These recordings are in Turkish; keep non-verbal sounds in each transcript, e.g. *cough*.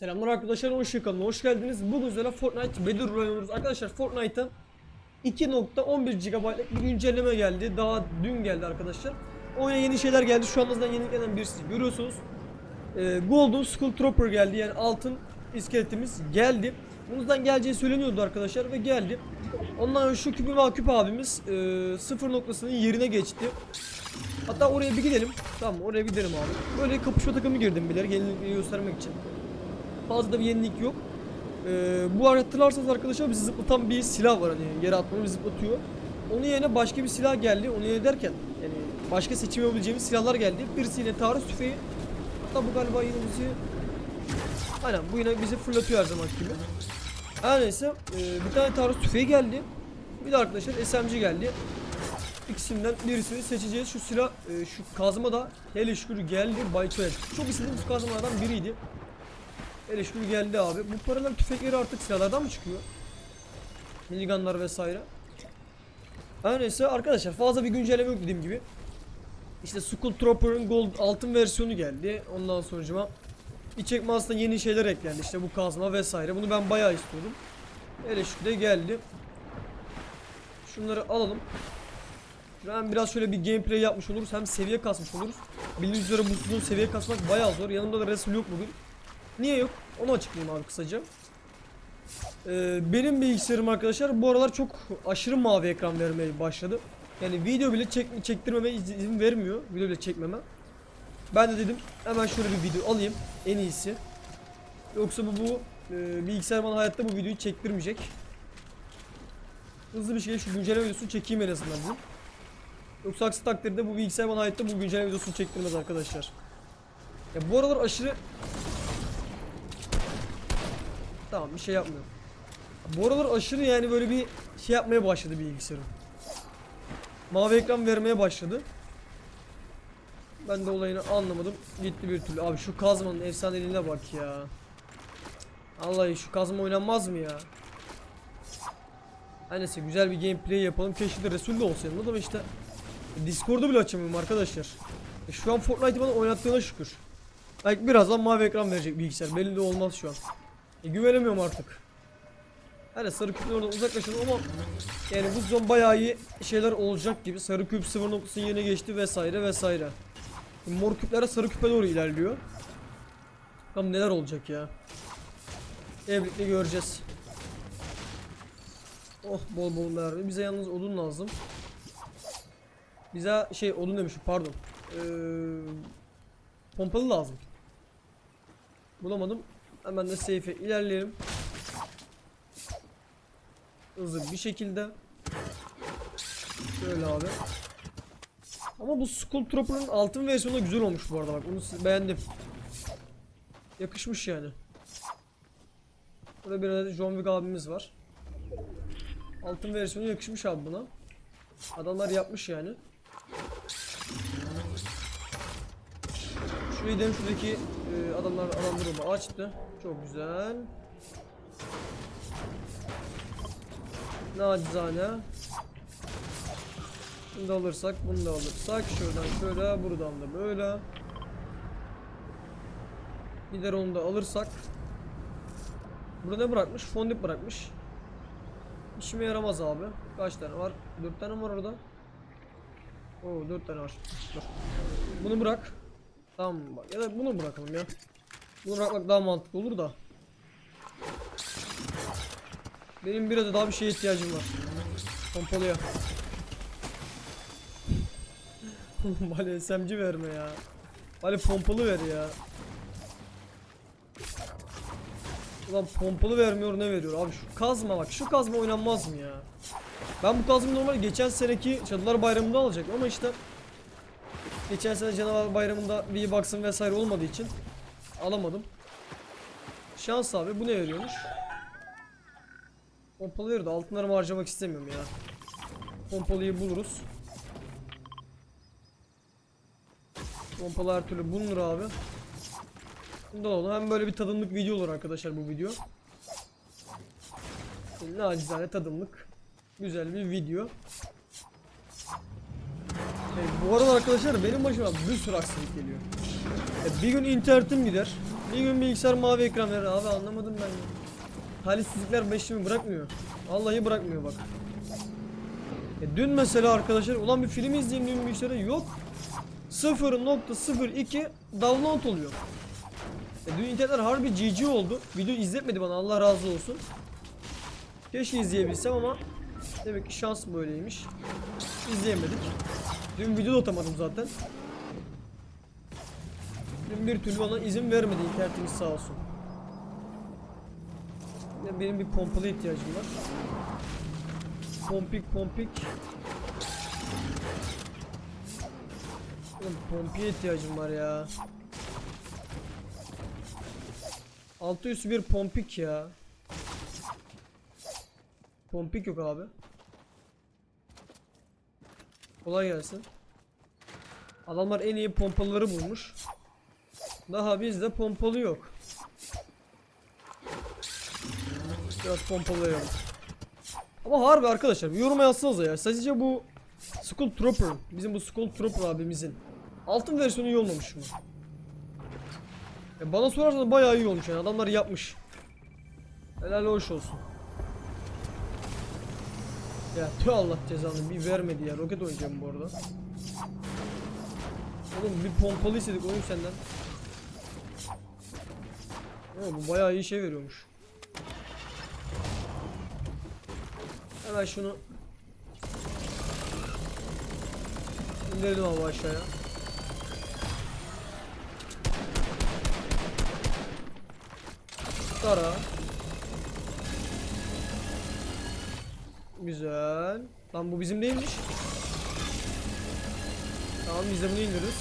Selamlar arkadaşlar, hoş geldiniz. Hoş geldiniz. Bugün üzerine Fortnite Battle Royale oynuyoruz. Arkadaşlar Fortnite'a 2.11 GB'lık bir güncelleme geldi. Daha dün geldi arkadaşlar. Oyuna yeni şeyler geldi. Şu an zaten yeniliklerden birisi görüyorsunuz. Ee, Golden Skull Trooper geldi. Yani altın iskeletimiz geldi. Bundan geleceği söyleniyordu arkadaşlar ve geldi. Ondan şu küpü küp abimiz e, sıfır noktasının yerine geçti. Hatta oraya bir gidelim. Tamam oraya gidelim abi. Böyle kapışma takımı girdim bilir. Yenilikleri göstermek için. Fazla bir yenilik yok. Ee, bu hatırlarsanız arkadaşlar bizi zıplatan bir silah var hani yere atmanı bizi zıplatıyor. Onun yerine başka bir silah geldi. Onu yerine derken yani başka seçim yapabileceğimiz silahlar geldi. Birisi yine taarruz tüfeği. Hatta bu galiba yine bizi Aynen bu yine bizi fırlatıyor her zaman gibi. Her neyse e, bir tane taarruz tüfeği geldi. Bir de arkadaşlar SMG geldi. İkisinden birisini seçeceğiz. Şu silah, e, şu kazma da hele şükür geldi. Bayço'ya. Çok istediğim şu kazmalardan biriydi. Şükür geldi abi. Bu paralar tüfekleri artık silahlardan mı çıkıyor? Minigunlar vesaire. Her neyse arkadaşlar fazla bir güncelleme yok dediğim gibi. İşte Skull Trooper'ın gold altın versiyonu geldi. Ondan sonra İçek mağazasında yeni şeyler eklendi. İşte bu kazma vesaire. Bunu ben bayağı istiyordum. Hele de geldi. Şunları alalım. Hem biraz şöyle bir gameplay yapmış oluruz hem seviye kasmış oluruz. Bildiğiniz üzere bu seviye kasmak bayağı zor. Yanımda da Resul yok bugün. Niye yok? Onu açıklayayım abi kısaca. Ee, benim bilgisayarım arkadaşlar bu aralar çok aşırı mavi ekran vermeye başladı. Yani video bile çek çektirmeme iz- izin vermiyor. Video bile çekmeme. Ben de dedim hemen şöyle bir video alayım en iyisi. Yoksa bu bu e, bilgisayar bana hayatta bu videoyu çektirmeyecek. Hızlı bir şekilde şu güncelleme videosunu çekeyim en azından dedim. Yoksa aksi takdirde bu bilgisayar bana hayatta bu güncelleme videosunu çektirmez arkadaşlar. Ya bu aralar aşırı Tamam bir şey yapmıyor. Bu aralar aşırı yani böyle bir şey yapmaya başladı bilgisayarım. Mavi ekran vermeye başladı. Ben de olayını anlamadım. Gitti bir türlü. Abi şu kazmanın efsaneliğine bak ya. Vallahi şu kazma oynanmaz mı ya? Her neyse güzel bir gameplay yapalım. Keşke de Resul de olsa yanımda da işte Discord'u bile açamıyorum arkadaşlar. E, şu an Fortnite'ı bana oynattığına şükür. Belki birazdan mavi ekran verecek bilgisayar. Belli de olmaz şu an. E, güvenemiyorum artık. Hani sarı küpten oradan uzaklaşalım ama yani bu sezon bayağı iyi şeyler olacak gibi. Sarı küp 0.'sının yerine geçti vesaire vesaire. E, Mor küplere sarı küpe doğru ilerliyor. Bakalım neler olacak ya. Hep birlikte göreceğiz. Oh bol bol mermi. Bize yalnız odun lazım. Bize şey odun demişim pardon. Ee, pompalı lazım. Bulamadım. Hemen de safe'e ilerleyelim. Hızlı bir şekilde. Şöyle abi. Ama bu Skull Trooper'ın altın versiyonu da güzel olmuş bu arada bak. Onu beğendim. Yakışmış yani. Burada bir adet John Wick abimiz var. Altın versiyonu yakışmış abi buna. Adamlar yapmış yani. Şurayı gidelim şuradaki e, adamlar adam durumu açtı. Çok güzel. Nacizane. Bunu da alırsak, bunu da alırsak. Şuradan şöyle, buradan da böyle. Gider onu da alırsak. Burada ne bırakmış? Fondip bırakmış. İşime yaramaz abi. Kaç tane var? 4 tane var orada. Oo 4 tane var. Dur. Bunu bırak. Tamam bak ya da bunu bırakalım ya. Bunu bırakmak daha mantıklı olur da. Benim biraz da daha bir şeye ihtiyacım var. Pompalıya. *laughs* Bale SMG verme ya. Bale pompalı ver ya. Ulan pompalı vermiyor ne veriyor abi şu kazma bak şu kazma oynanmaz mı ya? Ben bu kazmayı normal geçen seneki Cadılar Bayramı'nda alacaktım ama işte Geçen sene Canavar Bayramı'nda V-Box'ın vesaire olmadığı için alamadım. Şans abi bu ne veriyormuş? Pompalı verir de altınlarımı harcamak istemiyorum ya. Pompalıyı buluruz. Pompalı her türlü bulunur abi. Bundan oldu. Hem böyle bir tadımlık video olur arkadaşlar bu video. Nacizane tadımlık. Güzel bir video. E, bu arada arkadaşlar benim başıma bir sürü aksilik geliyor. E, bir gün internetim gider. Bir gün bilgisayar mavi ekran verir abi anlamadım ben ya. Talihsizlikler peşimi bırakmıyor. Vallahi bırakmıyor bak. E dün mesela arkadaşlar ulan bir film izleyeyim dün bilgisayarda yok. 0.02 download oluyor. E dün internetler harbi GG oldu. Video izletmedi bana Allah razı olsun. Keşke izleyebilsem ama demek ki şans böyleymiş. İzleyemedik. Dün video da atamadım zaten. Dün bir türlü bana izin vermedi internetimiz sağ olsun. Ya benim bir pompalı ihtiyacım var. Pompik pompik. Oğlum pompiye ihtiyacım var ya. Altı üstü bir pompik ya. Pompik yok abi. Kolay gelsin. Adamlar en iyi pompaları bulmuş. Daha bizde pompalı yok. Biraz pompalayalım. Ama harbi arkadaşlar yoruma yazsanıza ya. Sadece bu Skull Trooper, bizim bu Skull Trooper abimizin altın versiyonu iyi olmamış mı? Ya bana sorarsanız bayağı iyi olmuş yani adamlar yapmış. Helal hoş olsun. Ya tüh Allah cezanı bir vermedi ya roket oynayacağım bu arada. Oğlum bir pompalı istedik oyun senden. Oo, bu bayağı iyi şey veriyormuş. Hemen şunu indirelim abi aşağıya. Tara. Güzel. Lan bu bizim değilmiş. Tamam biz de bunu indiririz.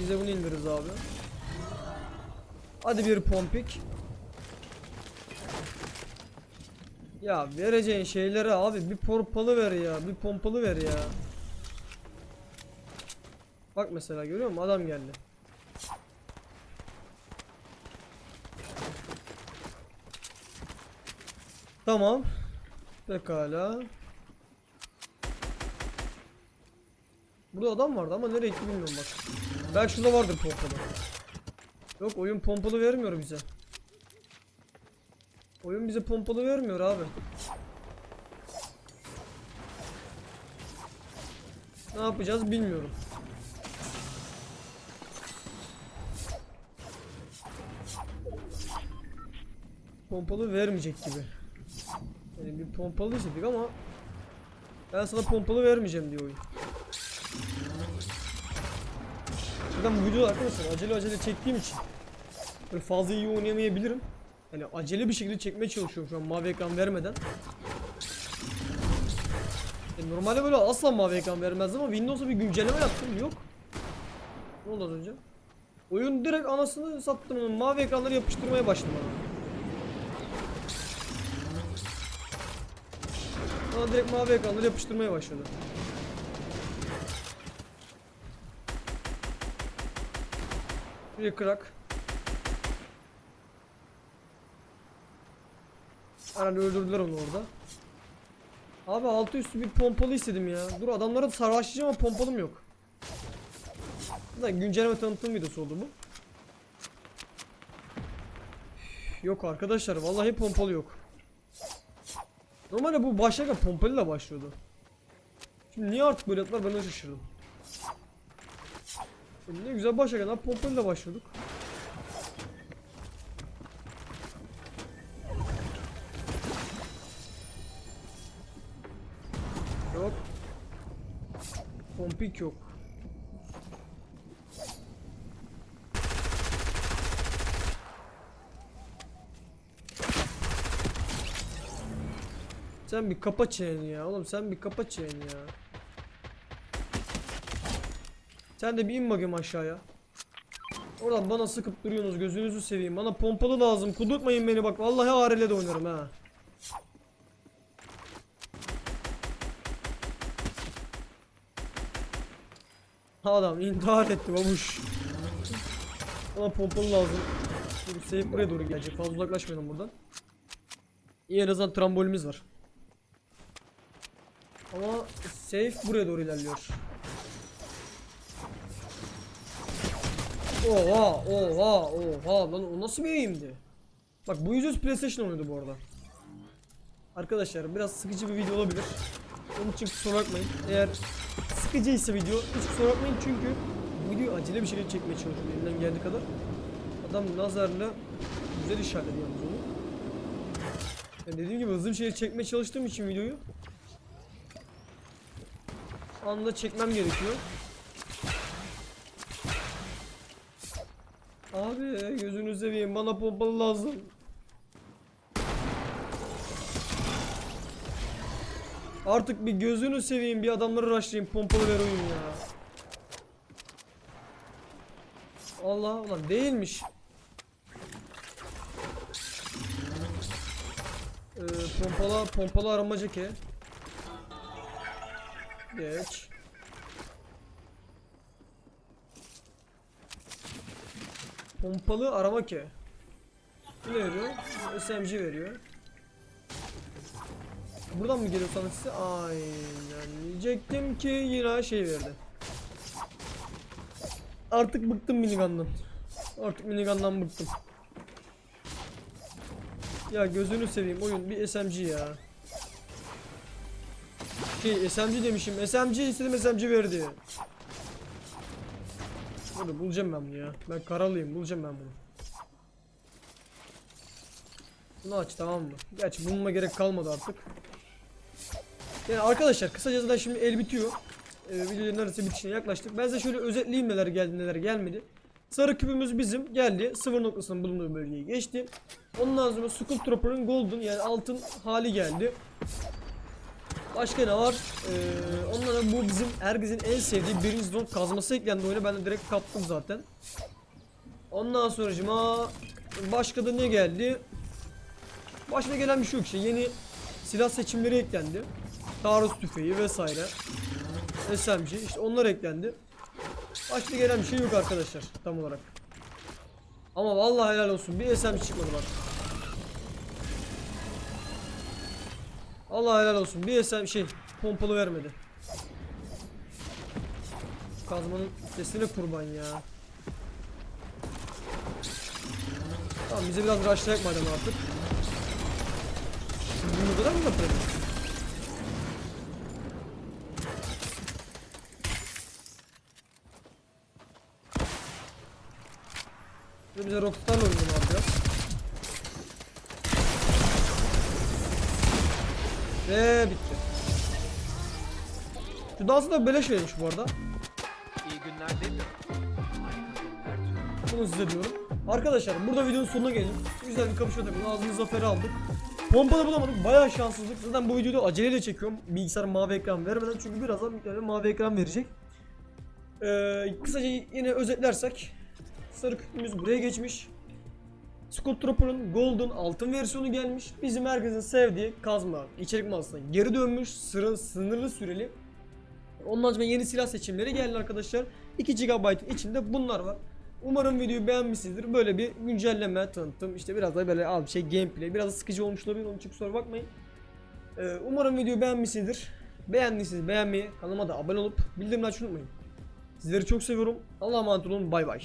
Biz de bunu indiririz abi. Hadi bir pompik. Ya vereceğin şeyleri abi bir pompalı ver ya. Bir pompalı ver ya. Bak mesela görüyor musun? Adam geldi. Tamam. Pekala. Burada adam vardı ama nereye gitti bilmiyorum bak. Belki şurada vardır pompalı. Yok oyun pompalı vermiyor bize. Oyun bize pompalı vermiyor abi. Ne yapacağız bilmiyorum. Pompalı vermeyecek gibi. Yani bir pompalı istedik ama ben sana pompalı vermeyeceğim diyor oyun. Zaten bu videoda arkadaşlar acele acele çektiğim için böyle fazla iyi oynayamayabilirim. Yani acele bir şekilde çekmeye çalışıyorum şu an mavi ekran vermeden. E normalde böyle asla mavi ekran vermezdim ama Windows'a bir güncelleme yaptım yok. Ne oldu az önce? Oyun direkt anasını sattım onun mavi ekranları yapıştırmaya başladı bana. Bana direkt mavi ekranları yapıştırmaya başladı. Bir krak. Herhalde öldürdüler onu orada. Abi altı üstü bir pompalı istedim ya. Dur adamlara savaşacağım ama pompalım yok. Da güncelleme tanıtım videosu oldu bu. Yok arkadaşlar vallahi pompalı yok. Normalde bu başlarken pompalıyla başlıyordu. Şimdi niye artık böyle yaptılar ben de şaşırdım. Ne güzel başlarken abi pompalıyla başlıyorduk. Yok. Pompik yok. Sen bir kapa çeneni ya oğlum sen bir kapa çeneni ya. Sen de bir in bakayım aşağıya. Oradan bana sıkıp duruyorsunuz gözünüzü seveyim. Bana pompalı lazım. Kudurtmayın beni bak. Vallahi ARL'de de oynarım ha. Adam intihar etti babuş. Bana pompalı lazım. Dur save buraya doğru gelecek. Fazla uzaklaşmayalım buradan. İyi en azından trambolimiz var. Ama safe buraya doğru ilerliyor. Oha oha oha lan o nasıl bir eğimdi? Bak bu yüzüz PlayStation oynuyordu bu arada. Arkadaşlar biraz sıkıcı bir video olabilir. Onun için kusura bakmayın. Eğer sıkıcıysa video hiç kusura bakmayın çünkü bu videoyu acele bir şekilde çekmeye çalışıyorum elimden geldiği kadar. Adam nazarla güzel işaretledi yalnız onu. Yani dediğim gibi hızlı bir şekilde çekmeye çalıştığım için videoyu anında çekmem gerekiyor. Abi gözünü seveyim bana pompalı lazım. Artık bir gözünü seveyim bir adamları rushlayayım pompalı ver oyun ya. Allah Allah değilmiş. Ee, pompala pompalı aramaca ki. Geç. Pompalı arama ki. Ne veriyor? SMG veriyor. Buradan mı geliyor sana size? Aynen. Diyecektim ki yine şey verdi. Artık bıktım minigun'dan. Artık minigun'dan bıktım. Ya gözünü seveyim oyun bir SMG ya. Şey SMG demişim. SMG istedim SMG verdi. Dur bulacağım ben bunu ya. Ben karalıyım bulacağım ben bunu. Bunu aç tamam mı? Gerçi bulma gerek kalmadı artık. Yani arkadaşlar kısacası da şimdi el bitiyor. Ee, videonun neredeyse bitişine yaklaştık. Ben size şöyle özetleyeyim neler geldi neler gelmedi. Sarı küpümüz bizim geldi. Sıfır noktasının bulunduğu bölgeyi geçti. Ondan sonra Skull Trooper'ın golden yani altın hali geldi. Başka ne var? Ee, ondan sonra bu bizim herkesin en sevdiği birinci zone kazması eklendi oyuna. Ben de direkt kaptım zaten. Ondan sonracıma başka da ne geldi? Başka gelen bir şey yok işte. Yeni silah seçimleri eklendi. Taarruz tüfeği vesaire. SMG işte onlar eklendi. Başka gelen bir şey yok arkadaşlar tam olarak. Ama vallahi helal olsun bir SMG çıkmadı bak. Allah helal olsun bir SM şey pompalı vermedi. Kazmanın sesine kurban ya. Tamam bize biraz rushlayak madem artık. Şimdi bu kadar mı yapalım? Şimdi bize Rockstar'la oynayalım abi biraz. Ve bitti. Şu dansı da beleş verilmiş bu arada. İyi günler demiyorum. Bunu size diyorum. Arkadaşlar burada videonun sonuna geldik. Güzel bir kapışma takımı ağzını zaferi aldık. Pompada bulamadık. Bayağı şanssızlık. Zaten bu videoyu da aceleyle çekiyorum. Bilgisayar mavi ekran vermeden çünkü birazdan bir mavi ekran verecek. Ee, kısaca yine özetlersek sarı küpümüz buraya geçmiş. Scott Trooper'ın Golden altın versiyonu gelmiş. Bizim herkesin sevdiği kazma içerik mağazasına geri dönmüş. Sırın sınırlı süreli. Ondan sonra yeni silah seçimleri geldi arkadaşlar. 2 GB'ın içinde bunlar var. Umarım videoyu beğenmişsinizdir. Böyle bir güncelleme tanıttım. İşte biraz da böyle al bir şey gameplay. Biraz da sıkıcı olmuş olabilir. Onun için kusura bakmayın. Ee, umarım videoyu beğenmişsinizdir. Beğendiyseniz beğenmeyi, kanalıma da abone olup bildirimleri açmayı unutmayın. Sizleri çok seviyorum. Allah'a emanet olun. Bay bay.